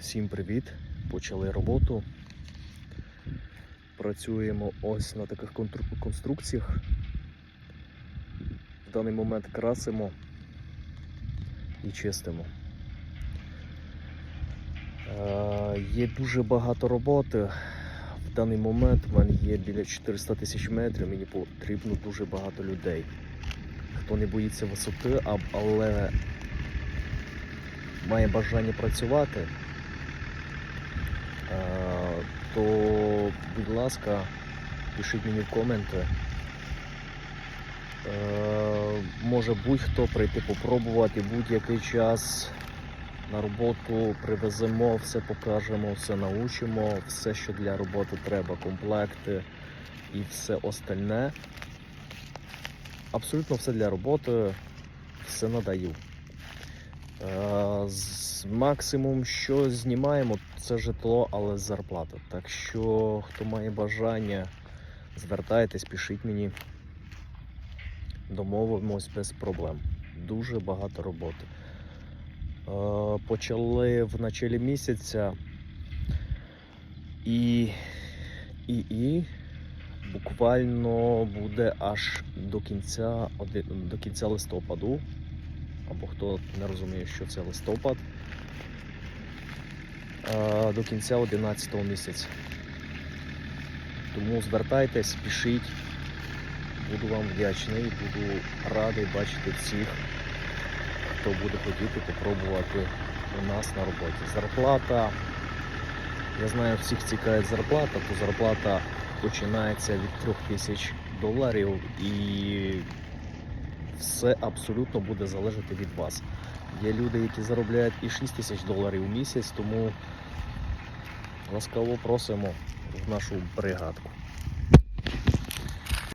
Всім привіт! Почали роботу. Працюємо ось на таких конструкціях. В даний момент красимо і чистимо. Е, Є дуже багато роботи. В даний момент в мене є біля 400 тисяч метрів, мені потрібно дуже багато людей. Хто не боїться висоти, але має бажання працювати, то, будь ласка, пишіть мені в коменти. Е, Може будь-хто прийти попробувати будь-який час на роботу, привеземо, все покажемо, все научимо, все, що для роботи треба, комплекти і все остальне. Абсолютно все для роботи, все надаю. Е, Максимум, що знімаємо, це житло, але з зарплата. Так що, хто має бажання, звертайтесь, пишіть мені. Домовимось без проблем. Дуже багато роботи. Е, Почали в началі місяця і, і, і буквально буде аж до кінця, до кінця листопаду або хто не розуміє, що це листопад, до кінця 11 місяця. Тому звертайтесь, пишіть, буду вам вдячний, буду радий бачити всіх, хто буде хотіти попробувати у нас на роботі. Зарплата. Я знаю, всіх цікавить зарплата, то зарплата починається від 3 тисяч доларів і все абсолютно буде залежати від вас. Є люди, які заробляють і 6 тисяч доларів у місяць, тому ласкаво просимо в нашу бригадку.